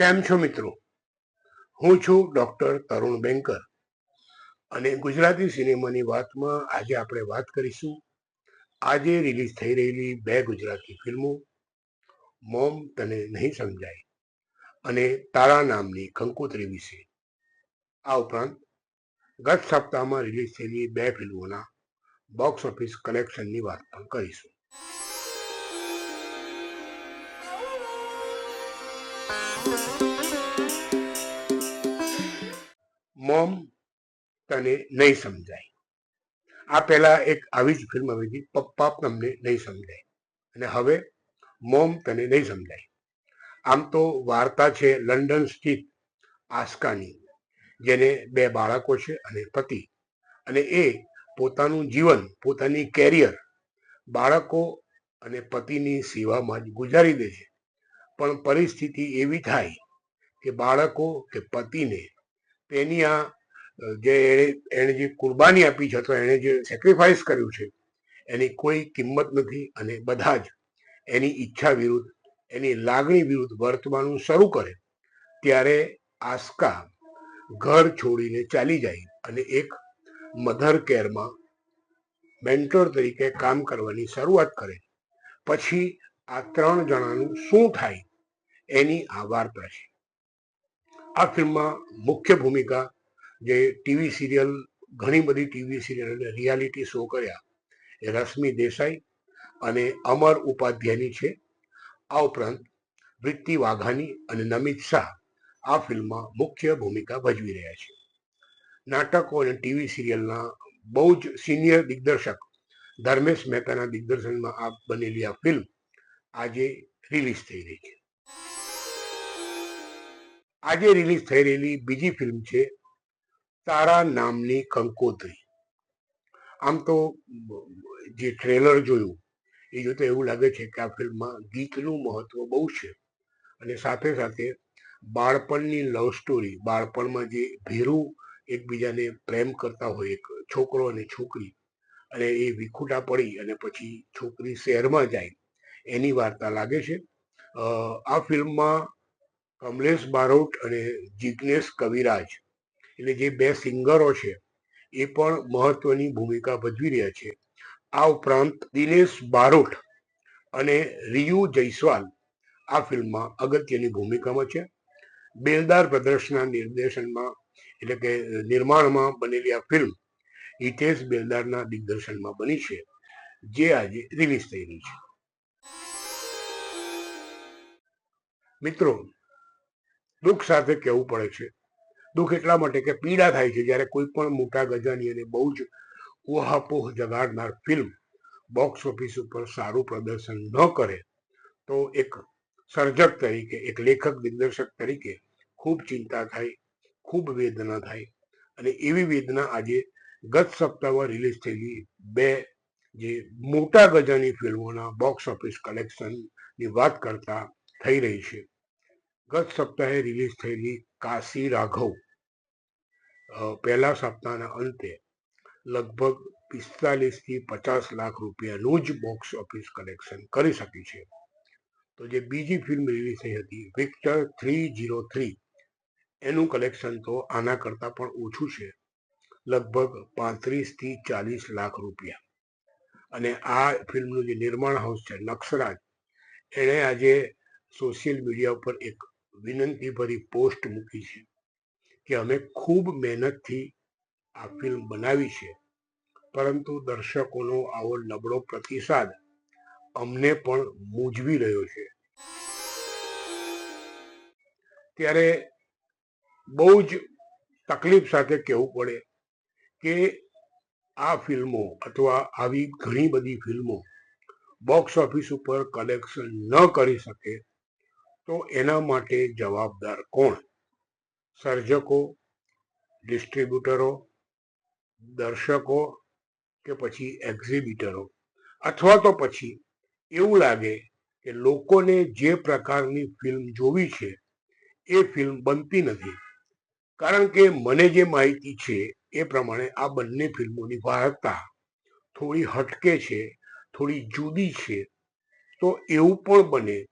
કેમ છો મિત્રો? હું છું ડોક્ટર તરુણ બેંકર અને ગુજરાતી સિનેમાની વાતમાં આજે આપણે વાત કરીશું. આજે રિલીઝ થઈ રહેલી બે ગુજરાતી ફિલ્મો, મોમ તને નહીં સમજાય, અને તારા નામની કંકોત્રી વિશે. આ ઉપરાંત, ગત સપ્તાહમાં રિલીઝ થયેલી બે ફિલ્મોના બોક્સ ઓફિસ કલેક્શનની વાત પણ કરીશું. મોમ તને નહીં સમજાય. આ પહેલા એક આવી જ ફિલ્મ આવી હતી પપ્પા તમને નહીં સમજાય. અને હવે મોમ તને નહીં સમજાય. આમ તો વાર્તા છે લંડન સ્થિત આસ્કાની, જેને બે બાળકો છે અને પતિ. અને એ પોતાનું જીવન, પોતાની કેરિયર બાળકો અને પતિની સેવામાં જ ગુજારી દે છે. પણ પરિસ્થિતિ એવી થાય કે બાળકો કે પતિને તેની આ જે એણે એણે જે કુરબાની આપી છે અથવા એણે જે સેક્રિફાઈસ કર્યું છે, એની કોઈ કિંમત નથી અને બધા જ એની ઈચ્છા વિરુદ્ધ, એની લાગણી વિરુદ્ધ વર્તવાનું શરૂ કરે, ત્યારે આસ્કા ઘર છોડીને ચાલી જાય અને એક મધર કેરમાં મેન્ટોર તરીકે કામ કરવાની શરૂઆત કરે. પછી આ ત્રણ જણાનું શું થાય? એની આ વાર્તા છે આ ફિલ્મમાં મુખ્ય ભૂમિકા જે ટીવી સિરિયલ, ઘણી બધી ટીવી સિરિયલ અને રિયાલિટી શો કર્યા, એ રશ્મિ દેસાઈ અને અમર ઉપાધ્યાયની છે. આ ઉપરાંત વૃત્તિ વાઘાની અને નમિત શાહ આ ફિલ્મમાં મુખ્ય ભૂમિકા ભજવી રહ્યા છે. નાટકો અને ટીવી સિરિયલના બહુ જ સિનિયર દિગ્દર્શક ધર્મેશ મહેતાના દિગ્દર્શનમાં આ બનેલી આ ફિલ્મ આજે રિલીઝ થઈ રહી છે. આજે રિલીઝ થઈ રહેલી બીજી ફિલ્મ છે, તારા નામની કંકોત્રી. આમ તો જે ટ્રેલર જોયું, એ જોતા એવું લાગે છે કે આ ફિલ્મમાં ગીતનું મહત્વ બહુ છે. અને સાથે સાથે બાળપણની લવ સ્ટોરી બાળપણમાં જે ભેરું એકબીજાને પ્રેમ કરતા હોય, એક છોકરો અને છોકરી, અને એ વિખૂટા પડી અને પછી છોકરી શહેરમાં જાય, એની વાર્તા લાગે છે. આ ફિલ્મમાં કમલેશ બારોટ અને જિગ્નેશ કવિરાજ. એટલે જે બે સિંગરો છે, એ પણ મહત્વની ભૂમિકા ભજવી રહ્યા છે. આ ઉપરાંત દિનેશ બારોટ અને રિયુ જયસ્વાલ આ ફિલ્મમાં અગત્યની ભૂમિકામાં છે. બેલદાર પ્રદર્શનના નિર્દેશનમાં, એટલે કે નિર્માણમાં બનેલી આ ફિલ્મ હિતેશ બેલદારના દિગ્દર્શનમાં બની છે, જે આજે રિલીઝ થઈ રહી છે. મિત્રો દુઃખ સાથે કહેવું પડે છે. દુઃખ એટલા માટે કે પીડા થાય છે જ્યારે કોઈ પણ મોટા ગજાની અને બહુ જ ઉહાપોહ જગાડનાર ફિલ્મ બોક્સ ઓફિસ ઉપર સારું પ્રદર્શન ન કરે, તો એક સર્જક તરીકે, એક લેખક, દિગ્દર્શક તરીકે ખૂબ ચિંતા થાય, ખૂબ વેદના થાય અને એવી વેદના આજે ગત સપ્તાહમાં રિલીઝ થયેલી બે જે મોટા ગજાની ફિલ્મોના બોક્સ ઓફિસ કલેક્શનની વાત કરતા થઈ રહી છે. ગત સપ્તાહે રિલીઝ થયેલી કાશી રાઘવ પહેલા સપ્તાહના અંતે લગભગ પિસ્તાલીસથી પચાસ લાખ રૂપિયાનું જ બોક્સ ઓફિસ કલેક્શન કરી શકી છે. તો જે બીજી ફિલ્મ રિલીઝ થઈ હતી વિક્ટર થ્રી જીરો થ્રી એનું કલેક્શન તો આના કરતાં પણ ઓછું છે, લગભગ પાંત્રીસથી ચાલીસ લાખ રૂપિયા. અને આ ફિલ્મનું જે નિર્માણ હાઉસ છે, નક્ષરાજ, એણે આજે સોશિયલ મીડિયા ઉપર એક વિનંતી ભરી પોસ્ટ મૂકી છે કે અમે ખૂબ મહેનતથી આ ફિલ્મ બનાવી છે. પરંતુ દર્શકોનો આવો નબળો પ્રતિસાદ અમને પણ મૂંઝવી રહ્યો છે. ત્યારે બહુ જ તકલીફ સાથે કહેવું પડે કે આ ફિલ્મો અથવા આવી ઘણી બધી ફિલ્મો બોક્સ ઓફિસ ઉપર કલેક્શન ન કરી શકે તો એના માટે જવાબદાર કોણ? સર્જકો ડિસ્ટ્રીબ્યુટરો દર્શકો કે પછી એક્ઝિબિટરો અથવા તો પછી એવું લાગે કે લોકોને જે પ્રકારની ફિલ્મ જોવી છે, એ ફિલ્મ બનતી નથી. કારણ કે મને જે માહિતી છે, એ પ્રમાણે આ બંને ફિલ્મોની વાર્તા થોડી હટકે છે, થોડી જુદી છે. તો એવું પણ બને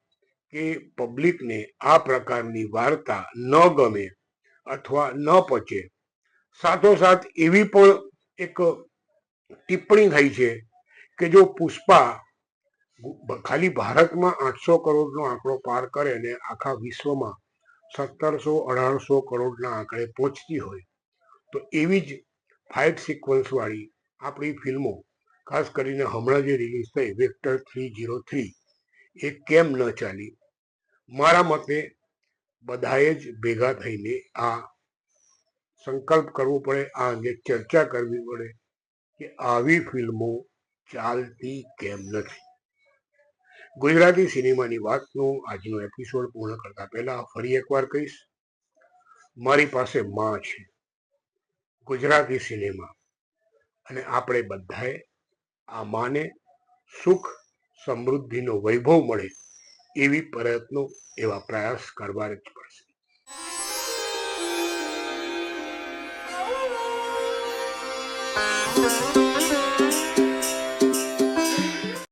કે પબ્લિકને આ પ્રકારની વાર્તા ન ગમે અથવા ન પચે. સાથોસાથ એવી પણ એક ટિપ્પણી થઈ છે કે જો પુષ્પા ખાલી ભારતમાં આઠસો કરોડનો આંકડો પાર કરે અને આખા વિશ્વમાં સત્તરસો, અઢારસો કરોડના આંકડે પહોંચતી હોય, તો એવી જ ફાઇટ સિક્વન્સવાળી આપણી ફિલ્મો, ખાસ કરીને હમણાં જે રિલીઝ થઈ વેક્ટર થ્રી જીરો થ્રી એ કેમ ન ચાલી? મારા મતે બધાએ જ ભેગા થઈને આ સંકલ્પ કરવો પડે, આ અંગે ચર્ચા કરવી પડે કે આવી ફિલ્મો ચાલતી કેમ નથી? ગુજરાતી સિનેમાની વાતનું આજનો એપિસોડ પૂર્ણ કરતા પહેલા ફરી એકવાર કહીશ. મારી પાસે માં છે. ગુજરાતી સિનેમા. અને આપણે બધાએ આ માને સુખ સમૃદ્ધિનો વૈભવ મળે એવી પ્રયત્નો એવા પ્રયાસ કરવા જ પડશે.